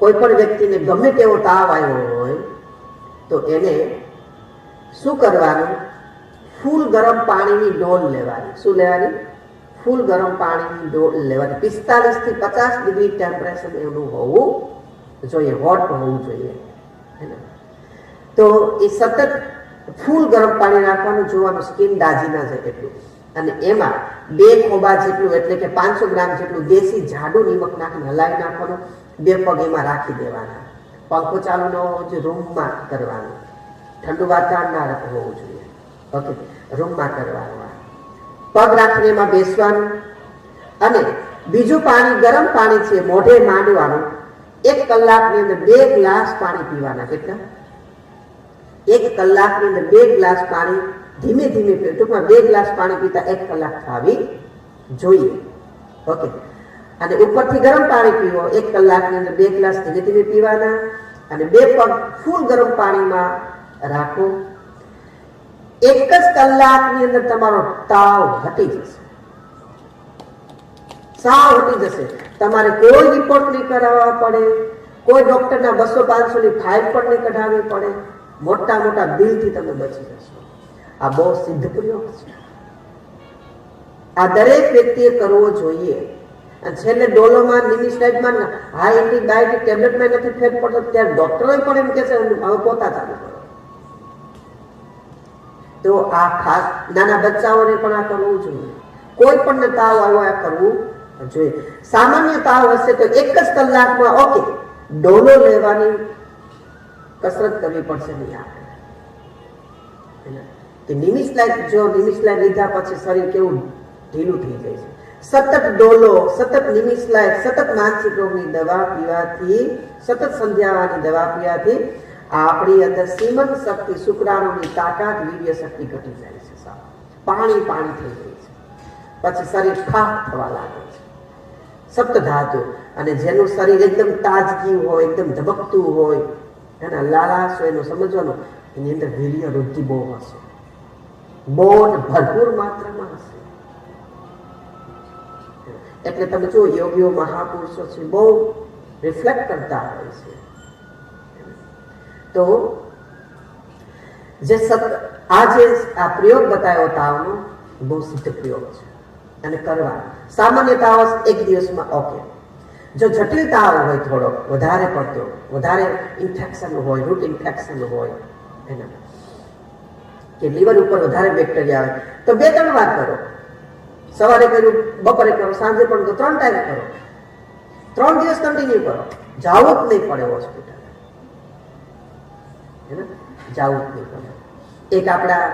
કોઈ પણ વ્યક્તિને ગમે તેવો તાવ આવ્યો હોય, તો એને શું કરવાનું? ફૂલ ગરમ પાણીની ડોલ લેવાની. શું લેવાની? ફૂલ ગરમ પાણીની ડોલ લેવાની. પિસ્તાલીસથી પચાસ ડિગ્રી ટેમ્પરેચર એનું હોવું જોઈએ, હોટ હોવું જોઈએ. તો એ સતત ફૂલ ગરમ પાણી રાખવાનું જોવાનું, સ્કીન દાજી ના જાય એટલું. અને એમાં બે ખોબા જેટલું, એટલે કે પાંચસો ગ્રામ જેટલું દેશી જાડું નિમક નાખીને હલાવી નાખવાનું, બે પગ એમાં રાખી દેવાના. પંખો ચાલુ ન હોવો જોઈએ, રૂમમાં કરવાનું. ઠંડુ વાતાવરણ ના હોવું જોઈએ. ઓકે રૂમમાં કરવાનું. પગ રાખીને એમાં બેસવાનું. અને બીજું પાણી, ગરમ પાણી છે, મોઢે માંડવાનું. એક કલાકની અંદર બે ગ્લાસ પાણી પીવાના. કેટલા? એક કલાકની અંદર બે ગ્લાસ પાણી ધીમે ધીમે ટૂંકમાં બે ગ્લાસ પાણી પીતા એક કલાક ખાવી જોઈએ. ઓકે. અને ઉપરથી ગરમ પાણી પીવો. એક કલાકની અંદર બે ગ્લાસ ધીમે ધીમે પીવાના અને બે પગ ફૂલ ગરમ પાણીમાં રાખો. એક જ કલાકની અંદર તમારો તાવ હટી જશે. સાવ હટી જશે. તમારે કોઈ રિપોર્ટ નહીં કરાવવા પડે. કોઈ ડોક્ટરના બસો પાંચસો ની ફાઇલ પણ નહીં કઢાવવી પડે. મોટા મોટા દિલથી તમે બચી જશો. આ બહુ સિદ્ધ પ્રયોગ છે. આ દરેક વ્યક્તિએ કરવો જોઈએ. છેલ્લે ડોલોમાં નિમિસ્ટાઇડમાં હા એન્ટીબાયોટિક ટેબ્લેટમાં નથી ફેર પડતો, ત્યારે ડોક્ટરો પણ એમ કહે છે હવે પોતા ચાલુ કરો. તો આ ખાસ નાના બચ્ચાઓને પણ આ કરવું જોઈએ. કોઈ પણ તાવ આવ્યો આ કરવું જોઈએ. સામાન્ય તાવ હશે તો એક જ કલાકમાં, ઓકે, ડોલો લેવાની કસરત કરવી પડશે નહીં આપણે નિમિષ લાઈટ જો નિમિષ લાઈટ લીધા પછી શરીર કેવું ઢીલું થઈ જાય છે. સતત ડોલો, સતત નિમિષ લાઈફ, સતત માનસિક રોગની દવા પીવાથી, સતત સંધ્યાવાની દવા પીવાથી આપણી અંદર સીમન શક્તિ, શુક્રાણુની તાકાત વીર્ય શક્તિ ઘટી જાય છે પાણી પાણી થઈ જાય છે. પછી શરીર ખાફ થવા લાગે છે. સપ્ત ધાતુ અને જેનું શરીર એકદમ તાજગી હોય, એકદમ ધબકતું હોય એના લાલાશ એનું સમજવાનું, એની અંદર વીર્ય, વૃદ્ધિ બહુ હશે. બહુ ભરપૂર માત્રામાં હશે. એટલે તમે જો યોગીઓ, મહાપુરુષો છે, બહુ રિફ્લેક્ટ કરતા હોય છે. તો જે સત આ જે આ પ્રયોગ બતાવ્યો તાવનો, બહુ સિદ્ધ પ્રયોગ છે. અને કરવા. સામાન્ય તાવ એક દિવસમાં ઓકે. જો જટિલ તાવ હોય થોડો, વધારે પડતો, વધારે ઇન્ફેક્શન હોય રૂટ ઇન્ફેક્શન હોય, એના. કે લીવર ઉપર વધારે બેક્ટેરિયા આવે. તો બે, ત્રણ વાર કરો. સવારે કર્યું, બપોરે કરો સાંજે પણ તો ત્રણ ટાઈમ કરો. ત્રણ દિવસ કન્ટિન્યુ કરો. જાવું જ નહીં પડે હોસ્પિટલ જાવું જ નહીં પડે. એક આપણા